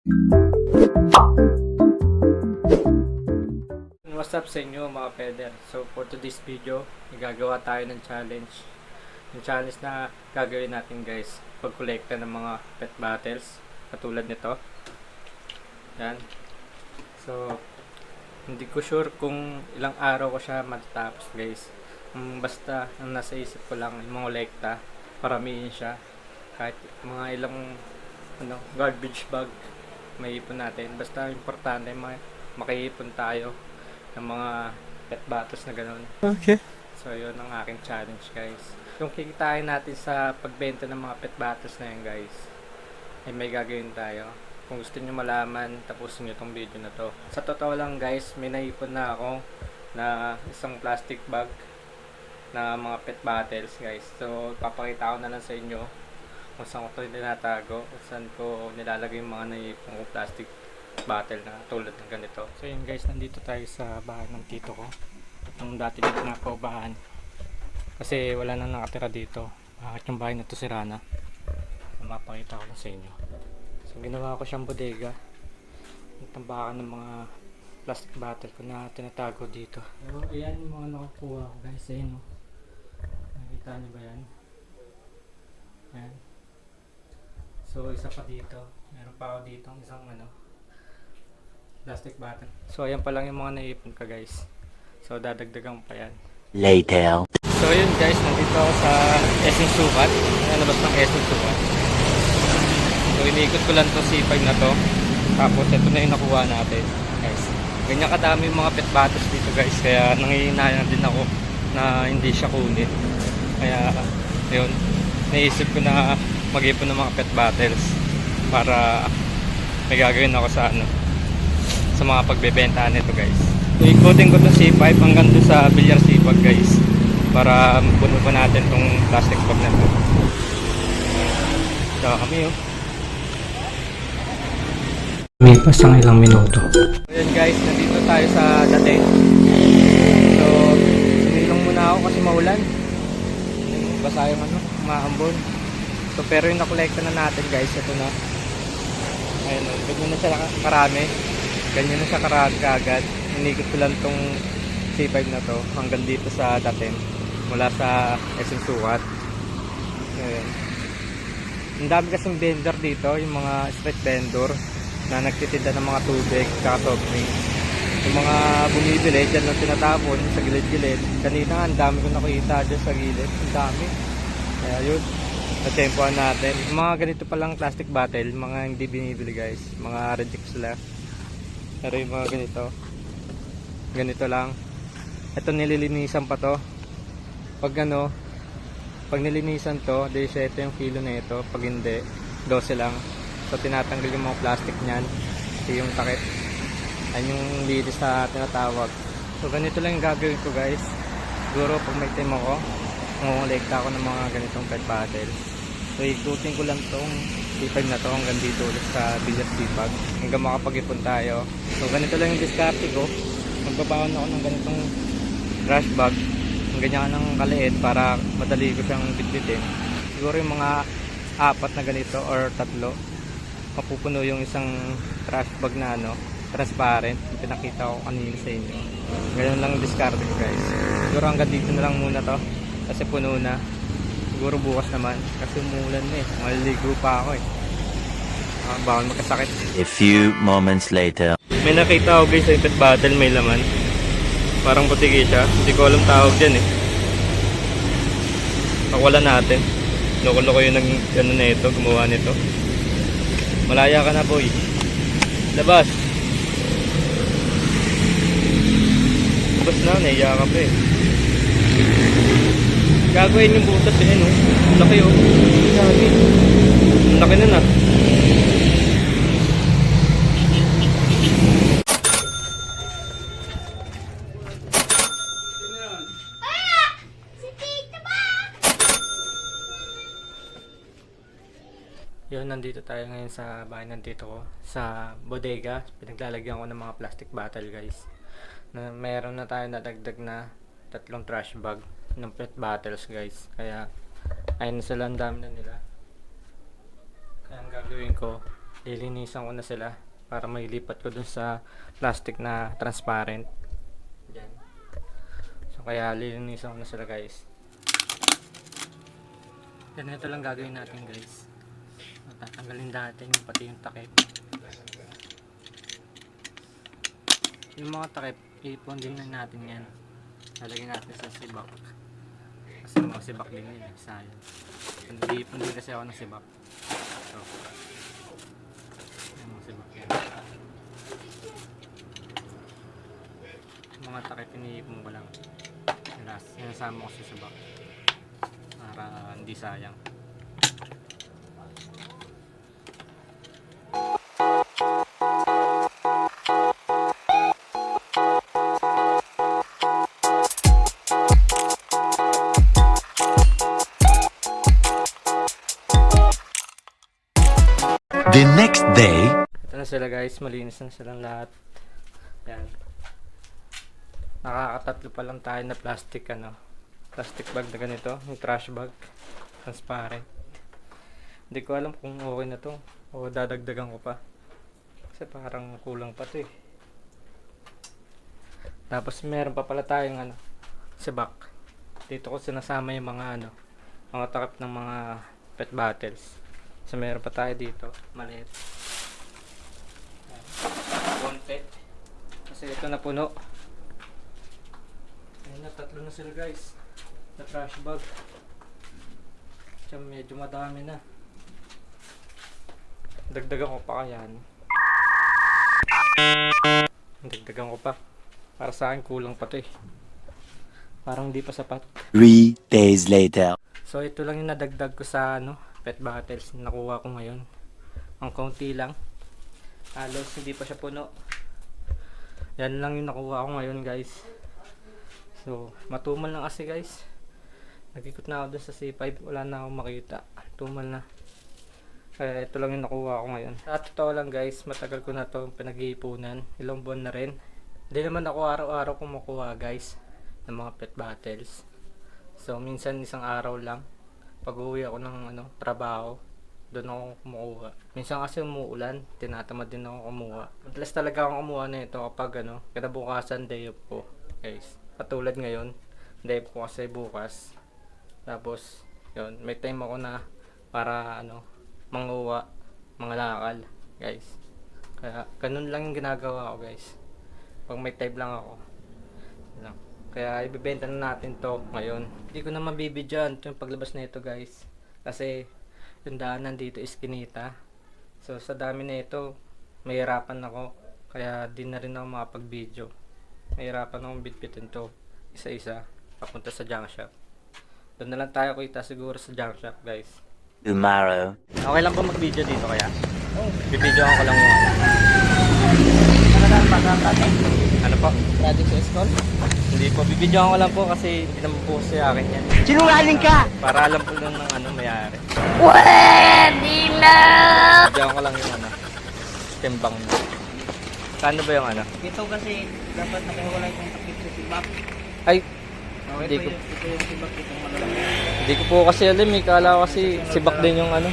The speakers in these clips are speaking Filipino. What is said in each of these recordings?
What's up sa inyo mga peder? So for today's video, gagawa tayo ng challenge. Yung challenge na gagawin natin guys, pagkolekta ng mga pet bottles, katulad nito. Yan. So, hindi ko sure kung ilang araw ko siya matatapos guys. Mm, basta, ang nasa isip ko lang, yung mga kolekta, paramihin siya. Kahit mga ilang ano, garbage bag, may ipon natin. Basta importante, ma- makaipon tayo ng mga pet bottles na ganun. Okay. So, yun ang aking challenge, guys. Yung kikitain natin sa pagbenta ng mga pet bottles na yun, guys, ay may gagawin tayo. Kung gusto nyo malaman, tapusin nyo tong video na to. Sa totoo lang, guys, may naipon na ako na isang plastic bag na mga pet bottles, guys. So, papakita ko na lang sa inyo kung saan ko ito tinatago, kung saan ko nilalagay yung mga naipon kong plastic bottle na tulad ng ganito. So yun guys, nandito tayo sa bahay ng tito ko. Itong dati dito na bahan. Kasi wala nang nakatira dito. Bakit yung bahay na to sira na. Mapakita ko sa inyo. So ginawa ko siyang bodega. Tambakan ng mga plastic bottle ko na tinatago dito. So, ayan yung mga nakukuha ko guys. Ayan o. Nakita niyo ba yan? Ayan. So isa pa dito. Meron pa ako dito isang ano, plastic bottle. So ayan pa lang yung mga naipon ka guys. So dadagdagan pa yan. Later. So yun guys, nandito ako sa Essing Sukat. Nalabas ng Essing Sukat. So iniikot ko lang to C5 na to. Tapos ito na yung nakuha natin guys. Ganyan kadami yung mga pet bottles dito guys. Kaya nangihinayang din ako na hindi siya kunin. Kaya yun, naisip ko na mag-ipon ng mga pet bottles para may gagawin ako sa ano sa mga pagbebenta nito guys. Ikutin ko itong C5 hanggang doon sa bilyar C5 guys para puno pa natin tong plastic bag na to. Dami oh. May pasang ilang minuto. Yun guys, nandito tayo sa dati. So, sumilong muna ako kasi maulan. Basa yung ano, maambon. So, pero yung nakolekta na natin guys, ito na. Ayun, oh, ganyan na siya karami. Ganyan na siya karami kaagad. Inikot ko lang tong C5 na to hanggang dito sa datin. Mula sa SM Sukat. Ayun. Ang dami kasing vendor dito, yung mga street vendor na nagtitinda ng mga tubig, tsaka soft. Yung mga bumibili, dyan lang tinatapon sa gilid-gilid. Kanina ang dami ko nakita dyan sa gilid. Ang dami. Kaya natempohan natin. Mga ganito palang plastic bottle, mga hindi binibili guys. Mga reject sila. Pero yung mga ganito, ganito lang. Ito nililinisan pa to. Pag ano, pag nilinisan to, di siya ito yung kilo na ito. Pag hindi, 12 lang. So tinatanggal yung mga plastic niyan. Ito yung takip. Yan yung linis na tinatawag. So ganito lang yung gagawin ko guys. Siguro pag may time ako, ngongolekta ako ng mga ganitong pet bottle. So ikutin ko lang tong C5 na to hanggang dito ulit sa Villas Sipag. Hanggang makapag-ipon tayo. So ganito lang yung diskarte ko. Magbabaon ako ng ganitong trash bag. Ang ganyan ng kaliit para madali ko siyang bitbitin. Siguro yung mga apat na ganito or tatlo mapupuno yung isang trash bag na ano transparent yung pinakita ko kanina sa inyo ganun lang ang discard ko guys siguro hanggang dito na lang muna to kasi puno na. Siguro bukas naman. Kasi umulan na eh. Maliligo pa ako eh. Ah, bawal magkasakit. A few moments later. may nakita ko guys sa pet bottle may laman. Parang butiki siya. Hindi ko alam tawag dyan eh. Pakawalan natin. Loko-loko yung nag ano na ito gumawa nito. Malaya ka na boy. Labas! Labas na naiya ka pa eh gagawin yung butas eh no laki oh. Ang laki na na Yun, nandito tayo ngayon sa bahay ng tito ko. Sa bodega. Pinaglalagyan ko ng mga plastic bottle, guys. Na, meron na tayo nadagdag na tatlong trash bag ng pet bottles, guys. Kaya, ayun na sila, ang dami na nila. Kaya ang gagawin ko, lilinisan ko na sila para may lipat ko dun sa plastic na transparent. Yan. So kaya lilinisan ko na sila guys. Ganito lang gagawin natin guys. Tatanggalin natin yung pati yung takip. Yung mga takip, ipon din na natin yan. Lalagyan natin sa sibak. Kasi mga sibak din yun, sayang. Nag-iipon din kasi ako ng sibak. So, yung mga sibak yan. Mga takip, iniipon ko lang. Last, sinasama ko sa sibak. Para hindi sayang. The next day, Ito na sila guys, malinis na silang lahat. Yan. Nakakatatlo pa lang tayo na plastic ano. Plastic bag na ganito, yung trash bag. Transparent. Hindi ko alam kung okay na to o dadagdagan ko pa. Kasi parang kulang pa to eh. Tapos meron pa pala tayong ano, sibak. Dito ko sinasama yung mga ano, mga takip ng mga pet bottles. So meron pa tayo dito, maliit. Konti. Kasi ito na puno. Ayun na, tatlo na sila guys. Na trash bag. Tsaka medyo madami na. Dagdagan ko pa kaya. no? Dagdagan ko pa. Para sa akin kulang pa to eh. Parang hindi pa sapat. three days later. So ito lang yung nadagdag ko sa ano, pet bottles na nakuha ko ngayon. Ang kaunti lang. Halos hindi pa siya puno. Yan lang yung nakuha ko ngayon guys. So matumal lang kasi guys. Nagikot na ako dun sa C5. Wala na akong makita. Tumal na. Kaya ito lang yung nakuha ko ngayon. Sa totoo lang guys, matagal ko na to pinag-iipunan. Ilang buwan na rin. Hindi naman ako araw-araw kumukuha guys ng mga pet bottles. So, minsan isang araw lang. Pag uwi ako ng ano, trabaho, doon ako kumukuha. Minsan kasi umuulan, tinatamad din ako kumuha. Madalas talaga ako kumuha na ito kapag ano, kinabukasan day off ko. Guys, katulad ngayon, day off ko kasi bukas. Tapos, yun, may time ako na para ano, manguha, mga lakal, guys. Kaya, ganun lang yung ginagawa ko, guys. Pag may time lang ako. Kaya ibebenta na natin to ngayon. Hindi ko na mabibidyan yung paglabas na ito guys. Kasi yung daanan dito is kinita. So sa dami na ito, mahirapan ako. Kaya di na rin ako makapag-video. Mahirapan akong bitbitin to isa-isa papunta sa junk shop. Doon na lang tayo kita siguro sa junk shop guys. Tomorrow. Okay lang ba mag-video dito kaya? Oh. Bibidyo ko lang yung ano. Ano po? Project sa school? Hindi po, bibidyoan ko lang po kasi hindi naman po sa akin yan. Sinungaling ka! Para alam po lang ng ano mayari. Pwede na! Bibidyoan ko lang yung ano, timbang niya. Kano ba yung ano? Ito kasi dapat nakahiwalay kong takip sa sibak. Ay, Oh, Hindi ko- yung, ito yung sibak, itong malalaki. hindi ko po kasi alam eh. Kala ko kasi sibak din yung ano.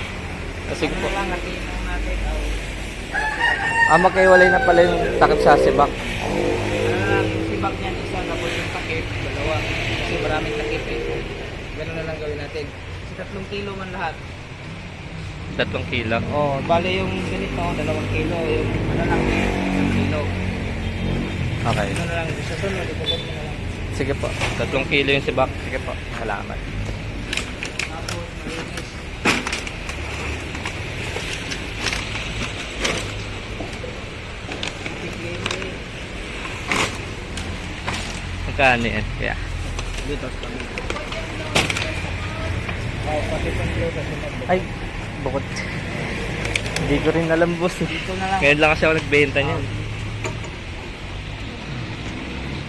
Kasi ko po. Ano lang, natin natin. Oh, Ah, magkaiwalay na pala yung takip sa sibak. ano lang, yung sibak niyan isa, tapos yung takip, dalawa. Kasi maraming takip eh. Ganun na lang gawin natin. Kasi tatlong kilo man lahat. Tatlong kilo. Oh, bale yung ganito, dalawang kilo. Yung ano lang, isang kilo. Okay. Ano na lang, sa sunod, ibabot mo na lang. Sige po. Tatlong kilo yung sibak. Sige po. Salamat. Tapos, malinis. Tiklini. Magkano yan? Yeah. Dito sa Oh, pati pang kilo sa sunod. Ay, bukod. Hindi ko rin alam boss eh. Lang. Ngayon lang kasi ako nagbenta niyan.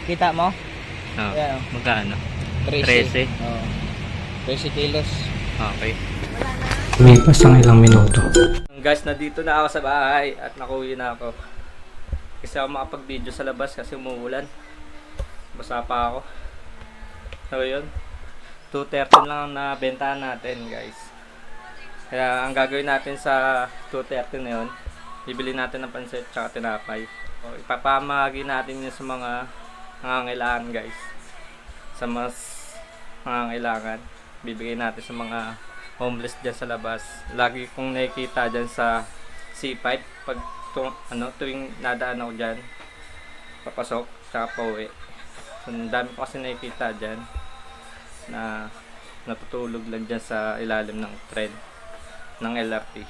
Kita mo? Oh. Ayan, oh. Magkano? 13. 13. Oh. 13 kilos. Okay. Lumipas ang ilang minuto. Guys, nandito na ako sa bahay at nakuwi na ako. Kasi ako makapag-video sa labas kasi umuulan. Basa pa ako. So yun. 2.30 lang ang nabentahan natin guys. Kaya ang gagawin natin sa 2.30 na yun, bibili natin ng pansit tsaka tinapay. O, ipapamahagi natin yun sa mga nangangailangan guys. Sa mas nangangailangan. Bibigay natin sa mga homeless dyan sa labas. Lagi kong nakikita dyan sa C5 pag tu, ano, tuwing nadaan ako dyan papasok tsaka pauwi. Ang dami ko kasi nakikita dyan na natutulog lang dyan sa ilalim ng thread ng LRT.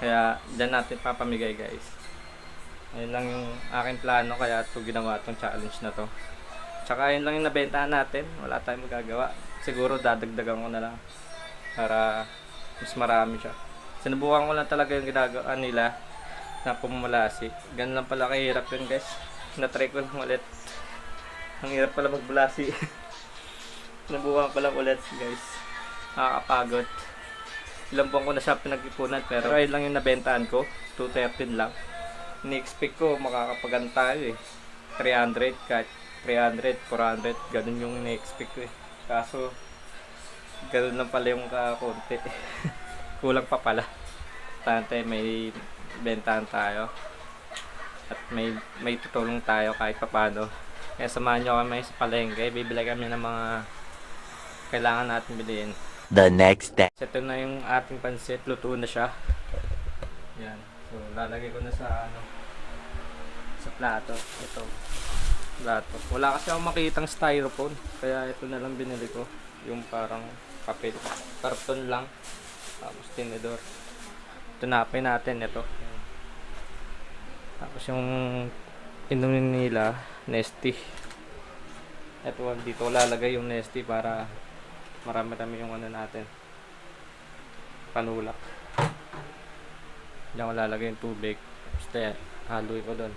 Kaya dyan natin papamigay guys. Ayun lang yung aking plano kaya ito ginawa itong challenge na to. Tsaka yun lang yung nabentahan natin. Wala tayong magagawa. Siguro dadagdagan ko na lang para mas marami siya. Sinubukan ko lang talaga yung ginagawa nila na pumumalasi. Ganun lang pala kahirap yun guys. Na-try ko lang ulit. Ang hirap pala magbulasi. Sinubukan ko lang ulit guys. Nakakapagod. Ilang buwan ko na siya pinag-ipunan pero ayun lang yung nabentahan ko. 213 lang. Ini-expect ko makakapagan tayo eh. 300 kahit 300, 400, ganun yung ini-expect ko eh. Kaso, ganun lang pala yung kakunti. Kulang pa pala. Tante, may bentahan tayo. At may may tutulong tayo kahit papano. Kaya samahan nyo kami sa palengke. Bibili kami ng mga kailangan natin bilhin. The next day. So, ito na yung ating pansit. Luto na siya. Yan. So, lalagay ko na sa ano sa plato. Ito. Plato. Wala kasi akong makitang styrofoam. Kaya ito na lang binili ko. Yung parang papel. Karton lang. Tapos tinidor. Tinapay natin ito. Tapos yung inumin nila, Nesty. Ito, dito lalagay yung Nesty para marami-rami yung ano natin. Panulak. Diyan ko lalagay yung tubig. Basta haluin ko doon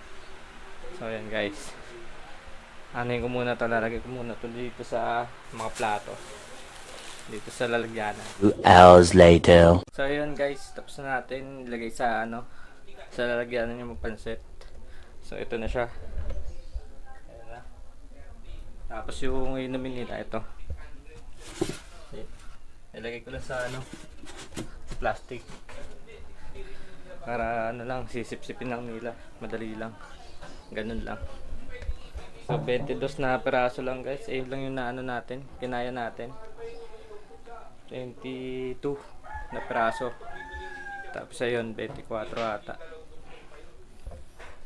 so yan guys. Anuin ko muna to lalagay ko muna to dito sa mga plato. Dito sa lalagyanan. Two hours later. so yun guys. Tapos na natin. Ilagay sa ano sa lalagyanan yung pansit so ito na siya. Ayan. Tapos yung inumin nila ito. Ilagay ko lang sa ano plastic. Para ano lang sisip-sipin lang nila. Madali lang. Ganun lang. So 22 na peraso lang guys. Eh yun lang yung naano natin kinaya natin. 22 na peraso tapos ayun 24 ata.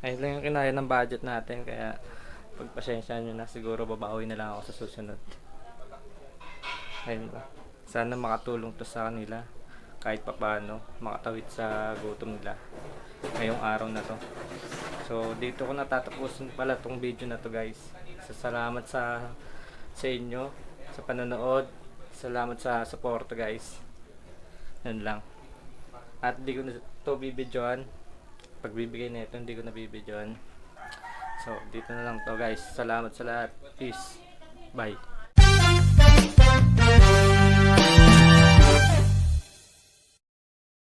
Ayun lang yung kinaya ng budget natin kaya pagpasensya nyo na siguro babawi na lang ako sa susunod. Ayun ba? Sana makatulong to sa kanila kahit papaano makatawid sa gutom nila ngayong araw na to. So dito ko natatapusin pala tong video na to guys. So, salamat sa sa inyo sa panonood. Salamat sa support guys. Yun lang. At di ko na to bibidyoan pagbibigay na ito hindi ko na bibidyoan so dito na lang to guys. Salamat sa lahat. Peace. Bye